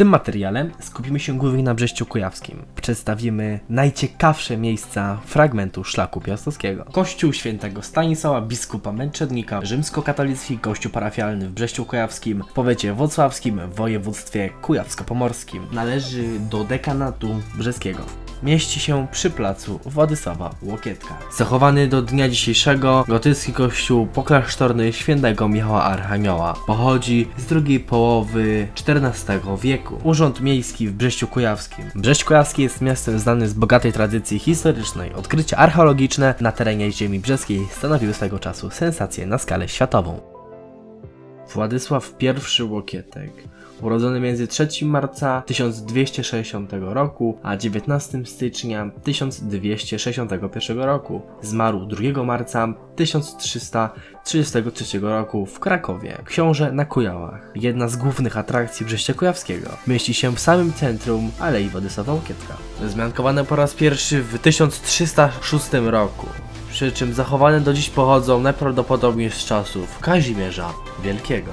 tym materiale skupimy się głównie na Brześciu Kujawskim. Przedstawimy najciekawsze miejsca fragmentu szlaku piastowskiego. Kościół świętego Stanisława, biskupa męczennika, rzymskokatolicki kościół parafialny w Brześciu Kujawskim, w powiecie wocławskim, w województwie kujawsko-pomorskim. Należy do dekanatu brzeskiego mieści się przy placu Władysława Łokietka. Zachowany do dnia dzisiejszego gotycki kościół poklasztorny świętego Michała Archanioła pochodzi z drugiej połowy XIV wieku. Urząd Miejski w Brześciu Kujawskim. Brześć Kujawski jest miastem znanym z bogatej tradycji historycznej. Odkrycia archeologiczne na terenie ziemi brzeskiej stanowiły swego czasu sensację na skalę światową. Władysław I Łokietek urodzony między 3 marca 1260 roku a 19 stycznia 1261 roku. Zmarł 2 marca 1333 roku w Krakowie. Książę na Kujałach, jedna z głównych atrakcji Brześcia Kujawskiego. Mieści się w samym centrum Alei Władysława Łokietka. Zmiankowane po raz pierwszy w 1306 roku przy czym zachowane do dziś pochodzą najprawdopodobniej z czasów Kazimierza Wielkiego.